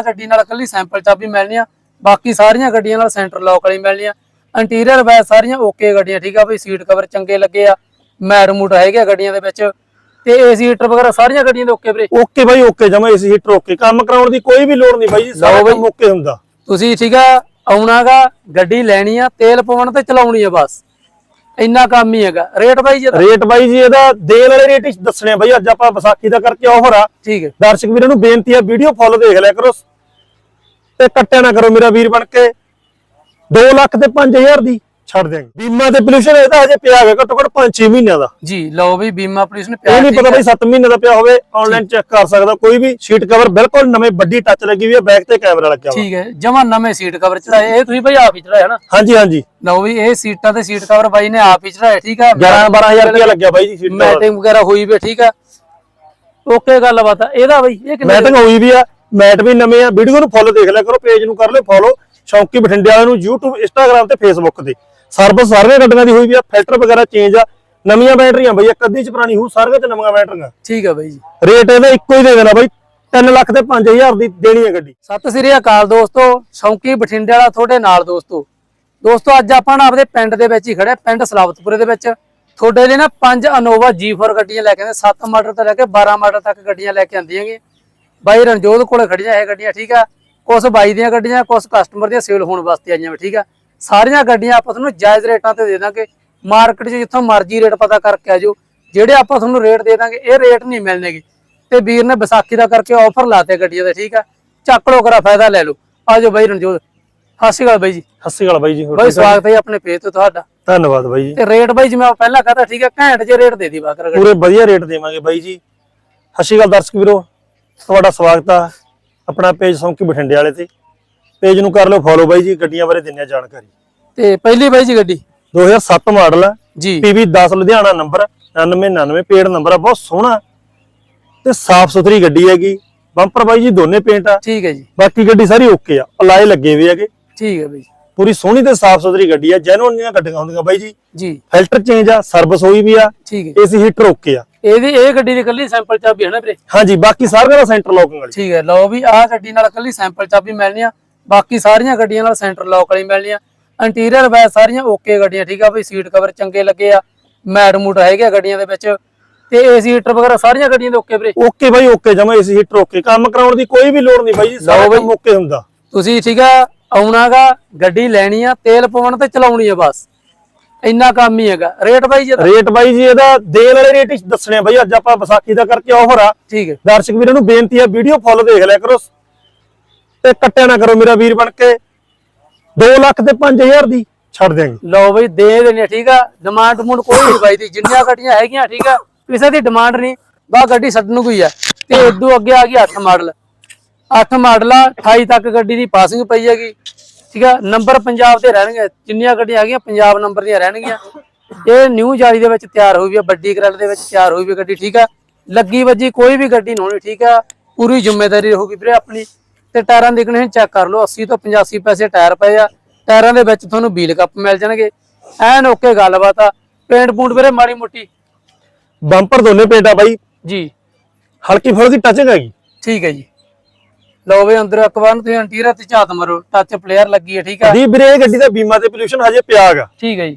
ਆਹ ਗੱਡੀ ਨਾਲ ਕੱਲੀ ਸੈਂਪਲ ਚਾਬੀ ਮਿਲਣੀ ਆ ਬਾਕੀ ਸਾਰੀਆਂ ਗੱਡੀਆਂ ਨਾਲ ਸੈਂਟਰ ਲੌਕ ਵਾਲੀ ਮਿਲਣੀ ਆ। ਇੰਟੀਰੀਅਰ ਵੈਸ ਸਾਰੀਆਂ ਓਕੇ ਗੱਡੀਆਂ ਠੀਕ ਆ ਬਈ? ਸੀਟ ਕਵਰ ਚੰਗੇ ਲੱਗੇ ਆ ਮੈਟ ਮੂਟ ਹੈਗੇ ਆ ਗੱਡੀਆਂ ਦੇ ਵਿੱਚ। ਤੇ ਏਸੀ ਹੀਟਰ ਵਗੈਰਾ ਸਾਰੀਆਂ ਗੱਡੀਆਂ ਦੇ ਓਕੇ ਵੀਰੇ? ਓਕੇ ਬਾਈ ਓਕੇ ਜਮਾ ਏਸੀ ਹੀਟਰ ਓਕੇ ਕੰਮ ਕਰਾਉਣ ਦੀ ਕੋਈ ਵੀ ਲੋੜ ਨਹੀਂ ਬਾਈ ਜੀ ਸਾਰਾ। ਕੰਮ ਓਕੇ ਹੁੰਦਾ। ਤੁਸੀਂ ਠੀਕ ਆ ਆਉਣਾਗਾ ਗੱਡੀ ਲੈਣੀ ਆ ਤੇਲ ਪਵਾਉਣ ਤੇ ਚਲਾਉਣੀ ਆ ਬਸ। ਇੰਨਾ ਕੰਮ ਹੀ ਹੈਗਾ। ਰੇਟ ਬਾਈ ਜੀ ਰੇਟ ਬਾਈ ਜੀ ਇਹਦਾ ਦੇਣ ਵਾਲੇ ਰੇਟ ਹੀ ਦੱਸਣੇ ਆ ਬਾਈ। ਅੱਜ ਆਪਾਂ ਵਿਸਾਖੀ ਦਾ ਕਰਕੇ ਆਫਰ ਆ। ਠੀਕ ਹੈ। ਦਰਸ਼ਕ ਵੀਰਾਂ ਨੂੰ ਬੇਨਤੀ ਆ ਵੀਡੀਓ ਫੁੱਲ ਦੇਖ ਲਿਆ ਕਰੋ। ਤੇ ਕੱਟਿਆ ਨਾ ਕਰੋ ਮੇਰਾ ਵੀਰ ਬਣ ਕੇ। 2 ਲੱਖ ਤੇ 5000 ਦੀ। ਛੱਡ ਦਿਆਂਗੇ। ਬੀਮਾ ਤੇ ਪੋਲੂਸ਼ਨ ਇਹਦਾ ਹਜੇ ਪਿਆ ਹੈਗਾ ਘੱਟੋ ਘੱਟ 5-6 ਮਹੀਨਿਆਂ ਦਾ। ਜੀ ਲਓ ਵੀ ਬੀਮਾ ਪੁਲਿਸ ਨੇ ਇਹ ਪਿਆਰ ਨਹੀਂ ਪਤਾ ਬਾਈ 7 ਮਹੀਨੇ ਦਾ ਪਿਆ ਹੋਵੇ ਆਨਲਾਈਨ ਚੈੱਕ ਕਰ ਸਕਦਾ ਕੋਈ ਵੀ ਸ਼ੀਟ ਕਵਰ ਬਿਲਕੁਲ ਨਵੇਂ ਵੱਡੀ ਟੱਚ ਲੱਗੀ ਹੋਈ ਹੈ ਬੈਕ ਤੇ ਕੈਮਰਾ ਲੱਗਿਆ ਹੋਇਆ। ਠੀਕ ਹੈ ਜਮਾ ਨਵੇਂ ਸੀਟ ਕਵਰ ਚੜਾਏ ਇਹ ਤੁਸੀਂ ਬਾਈ ਆਪ ਹੀ ਚੜਾਇਆ ਨਾ ਹਾਂਜੀ ਹਾਂਜੀ। ਲਓ ਵੀ ਇਹ ਸੀਟਾਂ ਤੇ ਸੀਟ ਕਵਰ ਬਾਈ ਨੇ ਆਪ ਹੀ ਚੜਾਇਆ ਠੀਕ ਆ 11-12000 ਰੁਪਇਆ ਲੱਗਿਆ ਬਾਈ ਜੀ ਸ਼ੀਟ ਮੈਟਿੰਗ ਵਗੈਰਾ ਹੋਈ ਵੀ ਠੀਕ ਆ ਓਕੇ ਗੱਲਬਾਤ ਆ ਇਹਦਾ ਬਾਈ ਇਹ ਕਿੰਨੇ ਮੈਟਿੰਗ ਹੋਈ ਵੀ ਆ ਮੈਟ ਵੀ ਨਵੇਂ ਆ ਵੀਡੀਓ ਨੂੰ ਫੁੱਲ ਦੇਖ ਲਿਆ ਕਰੋ ਪੇਜ ਨੂੰ ਕਰ ਲਿਓ ਫੋਲੋ ਸ਼ੌਂਕੀ ਬਠਿੰਡੇ ਵਾਲਿਆਂ ਨੂੰ YouTube Instagram ਤੇ Facebook ਤੇ। ਸਰਵਿਸ ਸਾਰੀਆਂ ਗੱਡੀਆਂ ਦੀ ਹੋਈ ਵੀ ਆ ਫਿਲਟਰ ਵਗੈਰਾ ਚੇਂਜ ਆ। ਨਵੀਆਂ ਬੈਟਰੀਆਂ ਬਈ ਇੱਕ ਅੱਧੀ ਚ ਪੁਰਾਣੀ ਹੋਊ ਸਾਰੀਆਂ ਚ ਨਵੀਆਂ ਬੈਟਰੀਆਂ ਠੀਕ ਆ ਬਾਈ ਜੀ। ਰੇਟ ਇਹਦਾ ਇੱਕੋ ਹੀ ਦੇ ਦੇਣਾ ਬਾਈ 3 ਲੱਖ ਤੇ 5000 ਦੀ ਦੇਣੀ ਹੈ ਗੱਡੀ। ਸਤਿ ਸ੍ਰੀ ਅਕਾਲ ਦੋਸਤੋ ਸ਼ੌਂਕੀ ਬਠਿੰਡੇ ਵਾਲਾ ਤੁਹਾਡੇ ਨਾਲ ਦੋਸਤੋ। ਦੋਸਤੋ ਅੱਜ ਆਪਾਂ ਨਾ ਆਪਦੇ ਪਿੰਡ ਦੇ ਵਿੱਚ ਹੀ ਖੜੇ ਪਿੰਡ ਸਲਾਵਤਪੁਰੇ ਦੇ ਵਿੱਚ। ਤੁਹਾਡੇ ਲਈ ਨਾ ਪੰਜ ਅਨੋਵਾ G4 ਗੱਡੀਆਂ ਲੈ ਕੇ ਆਂਦੇ 7 ਮਾਡਲ ਤੋਂ ਲੈ ਕੇ 12 ਮਾਡਲ ਤੱਕ ਗੱਡੀਆਂ ਲੈ ਕੇ ਆਂਦੀਆਂ ਬਾਈ ਰਣਜੋਤ ਕੋਲੇ ਖੜੀਆਂ ਇਹ ਗੱਡੀਆਂ ਠੀਕ ਆ? ਕੁਝ ਬਾਈ ਦੀਆਂ ਗੱਡੀਆਂ ਕੁਝ ਕਸਟਮਰ ਦੀਆਂ ਸੇਲ ਹੋਣ ਵਾਸਤੇ ਆਈਆਂ ਠੀਕ ਆ? ਸਾਰੀਆਂ ਗੱਡੀਆਂ ਆਪਾਂ ਤੁਹਾਨੂੰ ਜਾਇਜ਼ ਰੇਟਾਂ ਤੇ ਦੇ ਦਾਂਗੇ। ਮਾਰਕੀਟ 'ਚ ਜਿੱਥੋਂ ਮਰਜ਼ੀ ਰੇਟ ਪਤਾ ਕਰਕੇ ਆਜੋ। ਜਿਹੜੇ ਆਪਾਂ ਤੁਹਾਨੂੰ ਰੇਟ ਦੇ ਦਾਂਗੇ ਇਹ ਰੇਟ ਨਹੀਂ ਮਿਲਣਗੇ। ਤੇ ਵੀਰ ਨੇ ਵਿਸਾਖੀ ਦਾ ਕਰਕੇ ਆਫਰ ਲਾਤੇ ਗੱਡੀਆਂ ਦੇ ਠੀਕ ਆ? ਚੱਕ ਲੋ ਕਰਾ ਫਾਇਦਾ ਲੈ ਲਓ। ਆਜੋ ਬਾਈ ਰਣਜੋਤ। ਸਤਿ ਸ਼੍ਰੀ ਅਕਾਲ ਬਾਈ ਜੀ। ਸਤਿ ਸ਼੍ਰੀ ਅਕਾਲ ਬਾਈ ਜੀ ਬਾਈ? ਸਵਾਗਤ ਹੈ ਆਪਣੇ ਪੇਜ ਤੇ ਤੁਹਾਡਾ। ਧੰਨਵਾਦ ਬਾਈ ਜੀ। ਤੇ ਰੇਟ ਬਾਈ ਜਿਵੇਂ ਪਹਿਲਾਂ ਕਹਤਾ ਠੀਕ ਹੈ ਘੈਂਟ ਜੇ ਰੇਟ ਦੇ ਦੀ ਬਾਕਰ ਪੂਰੇ ਵਧੀਆ ਰੇਟ ਦੇਵਾਂਗੇ ਬਾਈ ਜੀ। ਸਤਿ ਸ਼੍ਰੀ ਅਕਾਲ ਦਰਸ਼ਕ ਵੀਰੋ। ਤੁਹਾਡਾ ਸਵਾਗਤ ਆ ਆਪਣਾ ਪੇਜ ਸੌਂਕੀ ਬਠਿੰਡੇ ਵਾਲੇ ਤੇ। ਪੇਜ ਨੂੰ ਕਰ ਲਓ ਫੋਲੋ ਬਾਈ ਜੀ ਗੱਡੀਆਂ ਬਾਰੇ ਦਿੰਨੇ ਜਾਣਕਾਰੀ। ਤੇ ਪਹਿਲੀ ਬਾਈ ਜੀ ਗੱਡੀ? 2007 ਮਾਡਲ ਆ। ਜੀ। PV 10 ਲੁਧਿਆਣਾ ਨੰਬਰ 9999 ਪੇਡ ਨੰਬਰ ਆ ਬਹੁਤ ਸੋਹਣਾ। ਤੇ ਸਾਫ਼ ਸੁਥਰੀ ਗੱਡੀ ਹੈਗੀ। ਬੰਪਰ ਬਾਈ ਜੀ ਦੋਨੇ ਪੇਂਟ ਆ। ਠੀਕ ਹੈ ਜੀ। ਬਾਕੀ ਗੱਡੀ ਸਾਰੀ ਓਕੇ ਆ ਅਲਾਏ ਲੱਗੇ ਹੋਏ ਹੈਗੇ। ਠੀਕ ਹੈ ਬਾਈ ਪੂਰੀ ਸੋਹਣੀ ਤੇ ਸਾਫ਼ ਸੁਥਰੀ ਗੱਡੀ ਆ ਜੈਨੂਨ ਦੀਆਂ ਗੱਡੀਆਂ ਹੁੰਦੀਆਂ ਬਾਈ ਜੀ। ਜੀ। ਫਿਲਟਰ ਚੇਂਜ ਆ ਸਰਵਿਸ ਹੋਈ ਵੀ ਆ ਠੀਕ ਹੈ। ਏਸੀ ਹੀਟਰ ਓਕੇ ਆ। ਇਹਦੀ ਇਹ ਗੱਡੀ ਦੀ ਕੱਲੀ ਸੈਂਪਲ ਚਾਬੀ ਹੈ ਨਾ ਵੀਰੇ? ਹਾਂਜੀ ਬਾਕੀ ਸਾਰਿਆਂ ਦਾ ਸੈਂਟਰ ਲੌਕਿੰਗ ਵਾਲੀ। ਠੀਕ ਹੈ ਲਓ ਵੀ ਆਹ ਗੱਡੀ ਨਾਲ ਕੱਲੀ ਸੈਂਪਲ ਚਾਬੀ ਮਿਲਣੀ ਆ ਬਾਕੀ ਸਾਰੀਆਂ ਗੱਡੀਆਂ ਨਾਲ ਸੈਂਟਰ ਲੌਕ ਵਾਲੀ ਮਿਲਣੀ ਆ। ਇੰਟੀਰੀਅਰ ਵੈਸ ਸਾਰੀਆਂ ਓਕੇ ਗੱਡੀਆਂ ਠੀਕ ਆ ਬਈ ਸੀਟ ਕਵਰ ਚੰਗੇ ਲੱਗੇ ਆ ਮੈਟ ਮੂਟ ਹੈਗੇ ਗੱਡੀਆਂ ਦੇ ਵਿੱਚ ਤੇ ਏਸੀ ਹੀਟਰ ਵਗੈਰਾ ਸਾਰੀਆਂ ਗੱਡੀਆਂ ਦੇ ਓਕੇ ਵੀਰੇ? ਓਕੇ ਬਾਈ ਓਕੇ ਜਮਾ ਏਸੀ ਹੀਟਰ ਓਕੇ ਕੰਮ ਕਰਾਉਣ ਦੀ ਕੋਈ ਵੀ ਲੋੜ ਨਹੀਂ ਬਾਈ ਜੀ ਸਾਰਾ। ਕੰਮ ਓਕੇ ਹੁੰਦਾ। ਤੁਸੀਂ ਠੀਕ ਆ ਆਉਣਾਗਾ ਗੱਡੀ ਲੈਣੀ ਆ ਤੇਲ ਪਵਾਉਣ ਤੇ ਚਲਾਉਣੀ ਆ ਬਸ। ਇੰਨਾ ਕੰਮ ਹੀ ਹੈਗਾ। ਰੇਟ ਬਾਈ ਜੀ? ਰੇਟ ਬਾਈ ਜੀ ਇਹਦਾ ਦੇਣ ਵਾਲੇ ਰੇਟ ਹੀ ਦੱਸਣੇ ਆ ਬਾਈ ਅੱਜ ਆਪਾਂ ਵਿਸਾਖੀ ਦਾ ਕਰਕੇ ਆਫਰ ਆ ਠੀਕ ਹੈ। ਦਰਸ਼ਕ ਵੀਰਾਂ ਨੂੰ ਬੇਨਤੀ ਆ ਵੀਡੀਓ ਫੁੱਲ ਦੇਖ ਲਿਆ ਕਰੋ। ਤੇ ਕੱਟਿਆ ਨਾ ਕਰੋ ਮੇਰਾ ਵੀਰ ਬਣ ਕੇ। 2 ਲੱਖ ਤੇ 5000 ਦੀ ਛੱਡ ਦਿਆਂਗੇ। ਲਓ ਬਈ ਦੇ ਦੇਣੇ ਠੀਕ ਆ? ਡਿਮਾਂਡ ਮੁੰਡ ਕੋਈ ਨਹੀਂ ਬਾਈ ਦੀ। ਜਿੰਨੀਆਂ ਗੱਡੀਆਂ ਹੈਗੀਆਂ ਠੀਕ ਆ? ਕਿਸੇ ਦੀ ਡਿਮਾਂਡ ਨਹੀਂ। ਬਾ ਗੱਡੀ ਛੱਡਣ ਨੂੰ ਕੋਈ ਆ। ਤੇ ਇਦੋਂ ਅੱਗੇ ਆ ਗਈ 8 ਮਾਡਲ। 8 ਮਾਡਲ ਆ 28 ਤੱਕ ਗੱਡੀ ਦੀ ਪਾਸਿੰਗ ਪਈ ਹੈਗੀ। ਠੀਕ ਆ? ਨੰਬਰ ਪੰਜਾਬ ਤੇ ਰਹਿਣਗੇ। ਜਿੰਨੀਆਂ ਗੱਡੀਆਂ ਹੈਗੀਆਂ ਪੰਜਾਬ ਨੰਬਰ ਦੀਆਂ ਰਹਿਣਗੀਆਂ। ਇਹ ਨਿਊ ਜਾਰੀ ਦੇ ਵਿੱਚ ਤਿਆਰ ਹੋਈ ਵੀ ਆ ਵੱਡੀ ਕਰਲ ਦੇ ਵਿੱਚ ਤਿਆਰ ਹੋਈ ਵੀ ਆ ਗੱਡੀ ਠੀਕ ਆ? ਲੱਗੀ ਵੱਜੀ ਕੋਈ ਵੀ ਗੱਡੀ ਨਹੀਂ ਹੋਣੀ ਠੀਕ ਆ? ਪੂਰੀ ਜ਼ਿੰਮੇਵਾਰੀ ਰਹੂਗੀ ਵੀਰੇ ਆਪਣੀ। ਤੇ ਟਾਇਰਾਂ ਦੀ ਕੰਡੀਸ਼ਨ ਚੈੱਕ ਕਰ ਲਓ 80 ਤੋਂ 85 ਪੈਸੇ ਟਾਇਰ ਪਏ ਆ। ਟਾਇਰਾਂ ਦੇ ਵਿੱਚ ਤੁਹਾਨੂੰ ਵੀਲ ਕੱਪ ਮਿਲ ਜਾਣਗੇ। ਐਨ ਓਕੇ ਗੱਲਬਾਤ ਆ। ਪੇਂਟ ਪੂੰਟ ਵੀਰੇ ਮਾੜੀ ਮੋਟੀ। ਬੰਪਰ ਦੋਨੇ ਪੇਟਾ ਬਾਈ। ਜੀ। ਹਲਕੀ ਫੁਲਕੀ ਟੱਚਿੰਗ ਹੈਗੀ। ਠੀਕ ਹੈ ਜੀ। ਲਓ ਵੀ ਅੰਦਰ ਇੱਕ ਵਾਰ ਨੂੰ ਤੁਸੀਂ ਇੰਟੀਰੀਅਰ ਤੇ ਝਾਤ ਮਾਰੋ ਟੱਚ ਪਲੇਅਰ ਲੱਗੀ ਹੈ ਠੀਕ ਆ ਦੀ ਵੀਰੇ ਇਹ ਗੱਡੀ ਦਾ ਬੀਮਾ ਤੇ ਪੋਲੂਸ਼ਨ ਹਜੇ ਪਿਆ ਹੈਗਾ। ਠੀਕ ਹੈ ਜੀ।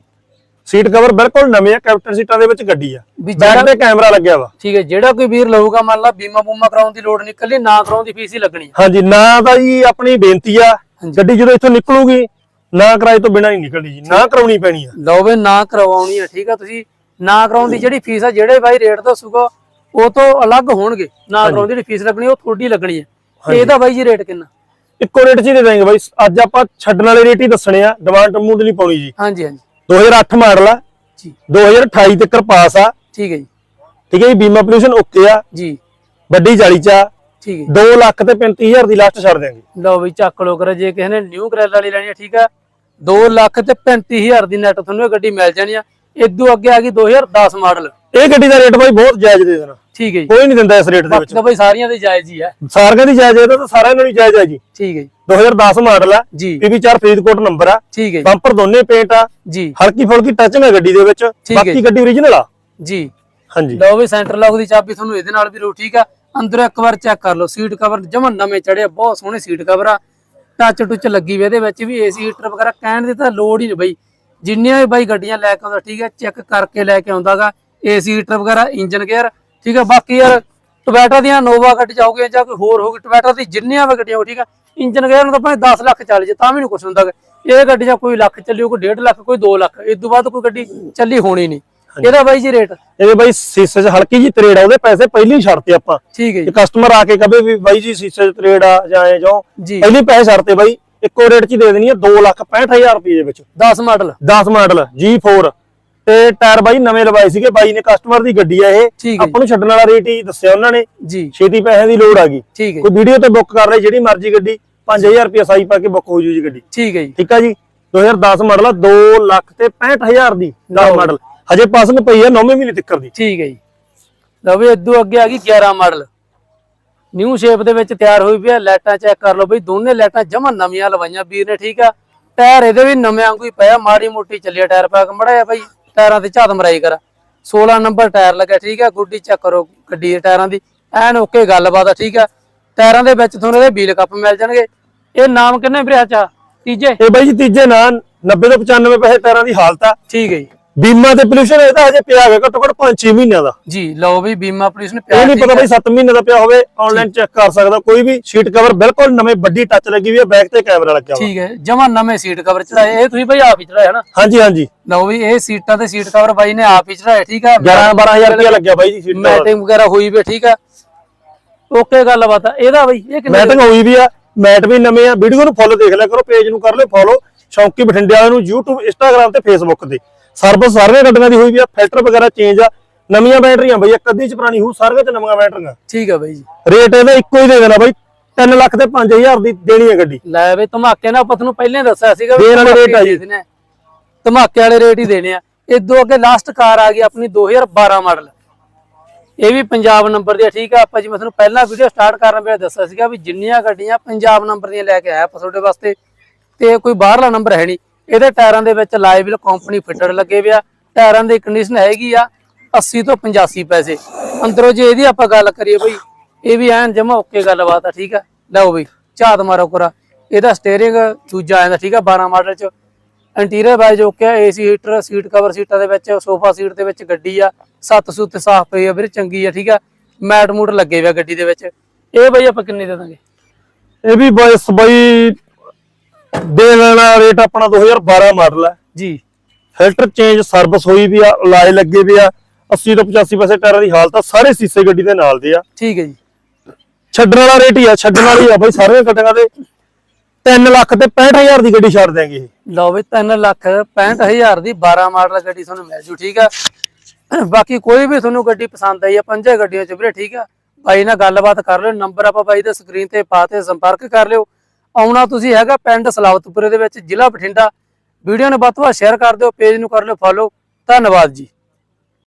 ਸੀਟ ਕਵਰ ਬਿਲਕੁਲ ਨਵੇਂ ਆ ਕੈਪਟਨ ਸੀਟਾਂ ਦੇ ਵਿੱਚ ਗੱਡੀ ਆ। ਬੈਕ ਤੇ ਕੈਮਰਾ ਲੱਗਿਆ ਵਾ। ਠੀਕ ਹੈ ਜਿਹੜਾ ਕੋਈ ਵੀਰ ਲਊਗਾ ਮੰਨ ਲਾ ਬੀਮਾ ਬੂਮਾ ਕਰਾਉਣ ਦੀ ਲੋੜ ਨਹੀਂ ਕੱਲੀ ਨਾ ਕਰਾਉਣ ਦੀ ਫੀਸ ਹੀ ਲੱਗਣੀ ਹਾਂਜੀ ਨਾ ਤਾਂ ਜੀ ਆਪਣੀ ਬੇਨਤੀ ਆ ਗੱਡੀ ਜਦੋਂ ਇੱਥੋਂ ਨਿਕਲੂਗੀ ਨਾ ਕਿਰਾਏ ਤੋਂ ਬਿਨਾਂ ਹੀ ਨਿਕਲਣੀ ਜੀ ਨਾ ਕਰਾਉਣੀ ਪੈਣੀ ਆ। ਲਓ ਵੀ ਨਾ ਕਰਵਾਉਣੀ ਹੈ ਠੀਕ ਆ ਤੁਸੀਂ। ਨਾ ਕਰਾਉਣ ਦੀ ਜਿਹੜੀ ਫੀਸ ਆ ਜਿਹੜੇ ਬਾਈ ਰੇਟ ਦੱਸੂਗਾ ਉਹ ਤੋਂ ਅਲੱਗ ਹੋਣਗੇ। ਨਾ ਕਰਾਉਣ ਦੀ ਜਿਹੜੀ ਫੀਸ ਲੱਗਣੀ ਉਹ ਥੋੜੀ ਲੱਗਣੀ ਹੈ। ਤੇ ਇਹਦਾ ਬਾਈ ਜੀ ਰੇਟ ਕਿੰਨਾ? ਇੱਕੋ ਰੇਟ 'ਚ ਹੀ ਦੇ ਦਾਂਗੇ ਬਾਈ। ਅੱਜ ਆਪਾਂ ਛੱਡਣ ਵਾਲੇ ਰੇਟ ਹੀ ਦੱਸਣੇ ਆ। ਡਿਮਾਂਡ ਮੂਡ ਨਹੀਂ ਪਾਉਣੀ ਜੀ। ਹਾਂਜੀ ਹਾਂਜੀ। 2008 ਮਾਡਲ ਆ। ਜੀ। 2028 ਤੱਕ ਪਾਸ ਆ। ਠੀਕ ਹੈ ਜੀ। ਠੀਕ ਹੈ ਜੀ ਬੀਮਾ ਪੋਲੂਸ਼ਨ ਓਕੇ ਆ। ਜੀ। ਵੱਡੀ ਜਾਲੀ ਚ ਆ। ਠੀਕ ਹੈ 2 ਲੱਖ ਤੇ 35000 ਦੀ ਲਾਸਟ ਛੱਡ ਦਿਆਂਗੇ। ਲਓ ਵੀ ਚੱਕ ਲੋ ਕਰ ਜੇ ਕਿਸੇ ਨੇ ਨਿਊ ਕਰੈਲ ਵਾਲੀ ਲੈਣੀ ਆ ਠੀਕ ਆ। 2 ਲੱਖ ਤੇ 35000 ਦੀ ਨੈਟ ਤੁਹਾਨੂੰ ਇਹ ਗੱਡੀ ਮਿਲ ਜਾਣੀ ਆ। ਇਦੋਂ ਅੱਗੇ ਆ ਗਈ 2010 ਮਾਡਲ ਇਹ ਗੱਡੀ ਦਾ ਰੇਟ ਬਾਈ ਬਹੁਤ ਜਾਇਜ਼ ਦੇ ਦੇਣਾ। ਠੀਕ ਹੈ ਜੀ। ਕੋਈ ਨਹੀਂ ਦਿੰਦਾ ਇਸ ਰੇਟ ਦੇ ਵਿੱਚ। ਬਾਕੀ ਤਾਂ ਬਈ ਸਾਰੀਆਂ ਦੇ ਜਾਇਜ਼ ਹੀ ਆ। ਸਾਰਿਆਂ ਦੀ ਜਾਇਜ਼ ਹੈ ਤਾਂ ਸਾਰਿਆਂ ਨਾਲ ਹੀ ਜਾਇਜ਼ ਹੈ ਜੀ। ਠੀਕ ਹੈ ਜੀ। 2010 ਮਾਡਲ ਆ ਜੀ। PB4 ਫਰੀਦਕੋਟ ਨੰਬਰ ਆ। ਠੀਕ ਹੈ ਜੀ। ਬੰਪਰ ਦੋਨੇ ਪੇਂਟ ਆ। ਜੀ। ਹਲਕੀ ਫੁਲਕੀ ਟੱਚਿੰਗ ਹੈ ਗੱਡੀ ਦੇ ਵਿੱਚ। ਹੈ ਬਾਕੀ। ਗੱਡੀ ਓਰੀਜਨਲ ਆ। ਜੀ। ਹਾਂਜੀ। ਲਓ ਵੀ ਸੈਂਟਰ ਲੌਕ ਦੀ ਚਾਬੀ ਤੁਹਾਨੂੰ ਇਹਦੇ ਨਾਲ ਵੀ ਰੂ ਠੀਕ ਆ। ਅੰਦਰੋਂ ਇੱਕ ਵਾਰ ਚੈੱਕ ਕਰ ਲਓ। ਸੀਟ ਕਵਰ ਜਮਨ ਨਵੇਂ ਚੜਿਆ ਬਹੁਤ ਸੋਹਣੇ ਸੀਟ ਕਵਰ ਆ। ਟੱਚ ਟੁੱਚ ਲੱਗੀ ਵੀ ਇਹਦੇ ਵਿੱਚ ਵੀ ਏਸੀ ਹੀਟਰ ਵਗੈਰਾ ਕਹਿਣ ਦੀ ਤਾਂ ਲੋੜ ਹੀ ਨਹੀਂ ਬਈ। ਜਿੰਨੀਆਂ ਵੀ ਬਾਈ ਗੱਡੀਆਂ ਲੈ ਕੇ ਆਉਂਦਾ ਠੀਕ ਹੈ ਚੈੱਕ ਕਰਕੇ ਲੈ ਕੇ ਆਉਂਦਾਗਾ। ਏਸੀ ਹੀਟਰ ਵਗੈਰਾ ਇੰਜਨ ਗੇਅਰ ਠੀਕ ਹੈ ਬਾਕੀ ਯਾਰ ਟੋਇਟਾ ਦੀਆਂ ਨੋਵਾ ਗੱਡੀ ਜਾਓਗੇ ਜਾਂ ਕੋਈ ਹੋਰ ਹੋਊਗੀ ਟੋਇਟਾ ਦੀ ਜਿੰਨੀਆਂ ਵੀ ਗੱਡੀਆਂ ਹੋ ਠੀਕ ਹੈ ਇੰਜਨ ਗੇਅਰ ਨੂੰ ਤਾਂ ਭਾਵੇਂ 10 ਲੱਖ ਚੱਲ ਜੇ ਤਾਂ ਵੀ ਨਹੀਂ ਕੁਝ ਹੁੰਦਾ। ਇਹ ਗੱਡੀ ਜਾਂ ਕੋਈ ਲੱਖ ਚੱਲੀ ਕੋਈ 1.5 ਲੱਖ ਕੋਈ 2 ਲੱਖ ਇਸ ਤੋਂ ਬਾਅਦ ਕੋਈ ਗੱਡੀ ਚੱਲੀ ਹੋਣੀ ਨਹੀਂ ਇਹਦਾ ਬਾਈ ਜੀ ਰੇਟ ਇਹਦੇ ਬਾਈ ਸੀਸੇ 'ਚ ਹਲਕੀ ਜੀ ਤਰੇੜ ਆ ਉਹਦੇ ਪੈਸੇ ਪਹਿਲਾਂ ਹੀ ਛੱਡਤੇ ਆਪਾਂ। ਠੀਕ ਹੈ ਜੇ। ਕਸਟਮਰ ਆ ਕੇ ਕਹੇ ਵੀ ਬਾਈ ਜੀ ਸੀਸੇ 'ਚ ਤਰੇੜ ਆ ਜਾਂ ਐ ਜਾਓ ਜੀ। ਪਹਿਲਾਂ ਹੀ ਪੈਸੇ ਛੱਡਤੇ ਬਾਈ ਇੱਕੋ ਰੇਟ 'ਚ ਹੀ ਦੇ ਦੇਣੀ ਆ 265000 ਰੁਪਏ ਦੇ ਵਿੱਚ। 10 ਮਾਡਲ। 10 ਮਾਡਲ G4 ਤੇ ਟਾਇਰ ਬਾਈ ਨਵੇਂ ਲਵਾਏ ਸੀਗੇ ਬਾਈ ਨੇ ਕਸਟਮਰ ਦੀ ਗੱਡੀ ਆ ਇਹ। ਆਪਾਂ ਨੂੰ ਛੱਡਣ ਵਾਲਾ ਰੇਟ ਹੀ ਦੱਸਿਆ ਉਹਨਾਂ ਨੇ। ਜੀ। ਛੇਤੀ ਪੈਸਿਆਂ ਦੀ ਲੋੜ ਆ ਗਈ। ਕੋਈ ਵੀਡੀਓ ਤੇ ਬੁੱਕ ਕਰ ਲੈ ਜਿਹੜੀ ਮਰਜ਼ੀ ਗੱਡੀ 5000 ਰੁਪਏ ਸਾਈ ਪਾ ਕੇ ਬੁੱਕ ਹੋ ਜੂ ਜੀ ਗੱਡੀ। ਠੀਕ ਹੈ ਜੀ। ਠੀਕ ਆ ਜੀ? 2010 ਮਾਡਲ ਆ 2 ਲੱਖ ਤੇ 65000 ਦੀ 10 ਲਓ। ਮਾਡਲ ਹਜੇ ਪਾਸਿੰਗ ਪਈ ਆ 9ਵੇਂ ਮਹੀਨੇ ਤੱਕ ਦੀ। ਠੀਕ ਹੈ ਜੀ। ਲਓ ਵੀ ਇਦੋਂ ਅੱਗੇ ਆ ਗਈ 11 ਮਾਡਲ ਨਿਊ ਸ਼ੇਪ ਦੇ ਵਿੱਚ ਤਿਆਰ ਹੋਈ ਵੀ ਹੈ ਲਾਈਟਾਂ ਚੈੱਕ ਕਰ ਲਓ ਬਈ ਦੋਨੇ ਲਾਈਟਾਂ ਜਮਾ ਨਵੀਆਂ ਲਵਾਈਆਂ ਵੀਰ ਨੇ ਠੀਕ ਆ। ਟਾਇਰ ਇਹਦੇ ਵੀ ਨਵੇਂ ਵਾਂਗੂ ਹੀ ਪਿਆ ਮਾੜੀ ਮੋਟੀ ਚੱਲਿਆ ਟਾਇਰ ਪਾ ਕੇ ਮੜਾ ਬਈ। ਟਾਇਰਾਂ ਤੇ ਝਾਤ ਮਰਾਈ ਕਰ। 16 ਨੰਬਰ ਟਾਇਰ ਲੱਗਾ ਠੀਕ ਆ ਗੁੱਡੀ ਚੈੱਕ ਕਰੋ ਗੱਡੀ ਦੇ ਟਾਇਰਾਂ ਦੀ। ਐਨ ਓਕੇ ਗੱਲਬਾਤ ਆ ਠੀਕ ਆ ਟਾਇਰਾਂ ਦੇ ਵਿੱਚ ਤੁਹਾਨੂੰ ਇਹਦੇ ਵੀਲ ਕੱਪ ਮਿਲ ਜਾਣਗੇ। ਇਹ ਨਾਮ ਕਿੰਨੇ ਵੀਰੇ ਅੱਛਾ ਤੀਜੇ? ਇਹ ਬਾਈ ਜੀ ਤੀਜੇ ਨਾਂ 90 ਤੋਂ 95 ਪੈਸੇ ਟਾਇਰਾਂ ਦੀ ਹਾਲਤ ਆ। ਠੀਕ ਹੈ ਜੀ। ਬੀਮਾ ਤੇ ਪੋਲੂਸ਼ਨ ਇਹਦਾ ਹਜੇ ਪਿਆ ਹੈਗਾ ਘੱਟੋ ਘੱਟ 5-6 ਮਹੀਨਿਆਂ ਦਾ। ਜੀ ਲਓ ਵੀ ਬੀਮਾ ਪੁਲਿਸ ਨੇ ਇਹ ਨਹੀਂ ਪਤਾ ਬਾਈ 7 ਮਹੀਨੇ ਦਾ ਪਿਆ ਹੋਵੇ ਆਨਲਾਈਨ ਚੈੱਕ ਕਰ ਸਕਦਾ ਕੋਈ ਵੀ ਸ਼ੀਟ ਕਵਰ ਬਿਲਕੁਲ ਨਵੇਂ ਵੱਡੀ ਟੱਚ ਲੱਗੀ ਹੋਈ ਹੈ ਬੈਕ ਤੇ ਕੈਮਰਾ ਲੱਗਿਆ ਹੋਇਆ। ਠੀਕ ਹੈ ਜਮਾ ਨਵੇਂ ਸੀਟ ਕਵਰ ਚੜਾਏ ਇਹ ਤੁਸੀਂ ਬਈ ਆਪ ਹੀ ਚੜਾਏ ਹਨਾ? ਹਾਂਜੀ ਹਾਂਜੀ। ਲਓ ਵੀ ਇਹ ਸੀਟਾਂ ਤੇ ਸੀਟ ਕਵਰ ਬਾਈ ਨੇ ਆਪ ਹੀ ਚੜਾਏ ਠੀਕ ਆ 11-12000 ਰੁਪਏ ਲੱਗਿਆ ਬਾਈ ਜੀ ਸ਼ੀਟ ਕਵਰ ਮੈਟਿੰਗ ਵਗੈਰਾ ਹੋਈ ਵੀ ਠੀਕ ਆ ਓਕੇ ਗੱਲਬਾਤ ਆ ਇਹਦਾ ਬਈ ਇਹ ਕਿੰਨੇ ਮੈਟਿੰਗ ਹੋਈ ਵੀ ਆ ਮੈਟ ਵੀ ਨਵੇਂ ਆ ਵੀਡੀਓ ਨੂੰ ਫੋਲੋ ਦੇਖ ਲਿਆ ਕਰੋ ਪੇਜ ਨੂੰ ਕਰ ਲਿਓ ਫੋਲੋ ਸ਼ੌਂਕੀ ਬਠਿੰਡੇ ਵਾਲਿਆਂ ਨੂੰ YouTube Instagram ਤੇ Facebook ਤੇ। ਸਰਵਿਸ ਸਾਰੀਆਂ ਗੱਡੀਆਂ ਦੀ ਹੋਈ ਵੀ ਆ ਫਿਲਟਰ ਵਗੈਰਾ ਚੇਂਜ ਆ। ਨਵੀਆਂ ਬੈਟਰੀਆਂ ਬਈ ਇੱਕ ਅੱਧੀ ਚ ਪੁਰਾਣੀ ਹੋਊ ਸਾਰੀਆਂ ਚ ਨਵੀਆਂ ਬੈਟਰੀਆਂ। ਠੀਕ ਆ ਬਾਈ ਜੀ। ਰੇਟ ਇਹਦਾ ਇੱਕੋ ਹੀ ਦੇ ਦੇਣਾ ਬਾਈ 3 ਲੱਖ ਤੇ 5000 ਦੀ ਦੇਣੀ ਹੈ ਗੱਡੀ। ਲੈ ਬਈ ਧਮਾਕੇ ਨਾਲ ਆਪਾਂ ਤੁਹਾਨੂੰ ਪਹਿਲਾਂ ਹੀ ਦੱਸਿਆ ਸੀਗਾ ਵੀ ਧਮਾਕੇ ਰੇਟ ਆ ਜੀ। ਧਮਾਕੇ ਵਾਲੇ ਰੇਟ ਹੀ ਦੇਣੇ ਆ। ਇਦੋਂ ਅੱਗੇ ਲਾਸਟ ਕਾਰ ਆ ਗਈ ਆਪਣੀ 2012 ਮਾਡਲ ਇਹ ਵੀ ਪੰਜਾਬ ਨੰਬਰ ਦੀ ਆ ਠੀਕ ਆ। ਆਪਾਂ ਜਿਵੇਂ ਤੁਹਾਨੂੰ ਪਹਿਲਾਂ ਵੀਡੀਓ ਸਟਾਰਟ ਕਰਨ ਵੇਲੇ ਦੱਸਿਆ ਸੀਗਾ ਵੀ ਜਿੰਨੀਆਂ ਗੱਡੀਆਂ ਪੰਜਾਬ ਨੰਬਰ ਦੀਆਂ ਲੈ ਕੇ ਆਇਆ ਆਪਾਂ ਤੁਹਾਡੇ ਵਾਸਤੇ ਤੇ ਕੋਈ ਬਾਹਰਲਾ ਨੰਬਰ ਹੈ ਨਹੀਂ। ਇਹਦੇ ਟਾਇਰਾਂ ਦੇ ਵਿੱਚ ਲਾਈਵਲ ਕੰਪਨੀ ਫਿਟਡ ਲੱਗੇ ਪਿਆ ਟਾਇਰਾਂ ਦੀ ਕੰਡੀਸ਼ਨ ਹੈਗੀ ਆ 80 ਤੋਂ 85 ਪੈਸੇ। ਅੰਦਰੋਂ ਜੇ ਇਹਦੀ ਆਪਾਂ ਗੱਲ ਕਰੀਏ ਬਈ, ਇਹ ਵੀ ਐਨ ਜਮਾ ਓਕੇ ਗੱਲਬਾਤ ਆ, ਠੀਕ ਆ? ਲਓ ਬਈ, ਝਾਤ ਮਾਰੋ ਕੋਰਾ। ਇਹਦਾ ਸਟੀਅਰਿੰਗ ਦੂਜਾ ਆਉਂਦਾ ਠੀਕ ਆ 12 ਮਾਡਲ ਚ। ਇੰਟੀਰੀਅਰ ਵਾਈਜ਼ ਓਕੇ ਆ ਏਸੀ ਹੀਟਰ ਸੀਟ ਕਵਰ ਸੀਟਾਂ ਦੇ ਵਿੱਚ ਸੋਫਾ ਸੀਟ ਦੇ ਵਿੱਚ ਗੱਡੀ ਆ। ਸੱਤ ਸੁੱਤ ਸਾਫ਼ ਪਈ ਆ ਵੀਰੇ, ਚੰਗੀ ਆ, ਠੀਕ ਆ? ਮੈਟ ਮੂਟ ਲੱਗੇ ਹੋਇਆ ਗੱਡੀ ਦੇ ਵਿੱਚ। ਇਹ ਬਈ ਆਪਾਂ ਕਿੰਨੇ ਦੇ ਦਾਂਗੇ? ਇਹ ਵੀ ਬਸ ਬਾਈ ਦੇ ਦੇਣਾ ਰੇਟ ਆਪਣਾ 2012 ਮਾਡਲ ਹੈ। ਜੀ। ਫਿਲਟਰ ਚੇਂਜ ਸਰਵਿਸ ਹੋਈ ਵੀ ਆ ਲਾਏ ਲੱਗੇ ਵੀ ਆ 80 ਤੋਂ 85 ਪੈਸੇ ਟਾਇਰਾਂ ਦੀ ਹਾਲਤ ਆ ਸਾਰੇ ਸੀਸੇ ਗੱਡੀ ਦੇ ਨਾਲ ਦੇ ਆ। ਠੀਕ ਹੈ ਜੀ। ਛੱਡਣ ਵਾਲਾ ਰੇਟ ਹੀ ਆ ਛੱਡਣ ਵਾਲੀ ਆ ਬਾਈ ਸਾਰੀਆਂ ਗੱਡੀਆਂ ਦੇ। 3 ਲੱਖ ਤੇ 65000 ਦੀ ਗੱਡੀ ਛੱਡ ਦਿਆਂਗੇ ਇਹ। ਲਓ ਵੀ 3 ਲੱਖ 65000 ਦੀ 12 ਮਾਡਲ ਗੱਡੀ ਤੁਹਾਨੂੰ ਮਿਲ ਜੂ ਠੀਕ ਆ। ਬਾਕੀ ਕੋਈ ਵੀ ਤੁਹਾਨੂੰ ਗੱਡੀ ਪਸੰਦ ਆਈ ਆ ਪੰਜਾਂ ਗੱਡੀਆਂ ਚ ਵੀਰੇ ਠੀਕ ਆ। ਬਾਈ ਨਾਲ ਗੱਲਬਾਤ ਕਰ ਲਿਓ ਨੰਬਰ ਆਪਾਂ ਬਾਈ ਦੇ ਸਕਰੀਨ ਤੇ ਪਾ ਤੇ ਸੰਪਰਕ ਕਰ ਲਿਓ। ਆਉਣਾ ਤੁਸੀਂ ਹੈਗਾ ਪਿੰਡ ਸਲਾਵਤਪੁਰੇ ਦੇ ਵਿੱਚ, ਜ਼ਿਲ੍ਹਾ ਬਠਿੰਡਾ। ਵੀਡੀਓ ਨੂੰ ਵੱਧ ਤੋਂ ਵੱਧ ਸ਼ੇਅਰ ਕਰ ਦਿਓ ਪੇਜ ਨੂੰ ਕਰ ਲਿਓ ਫੋਲੋ ਧੰਨਵਾਦ ਜੀ।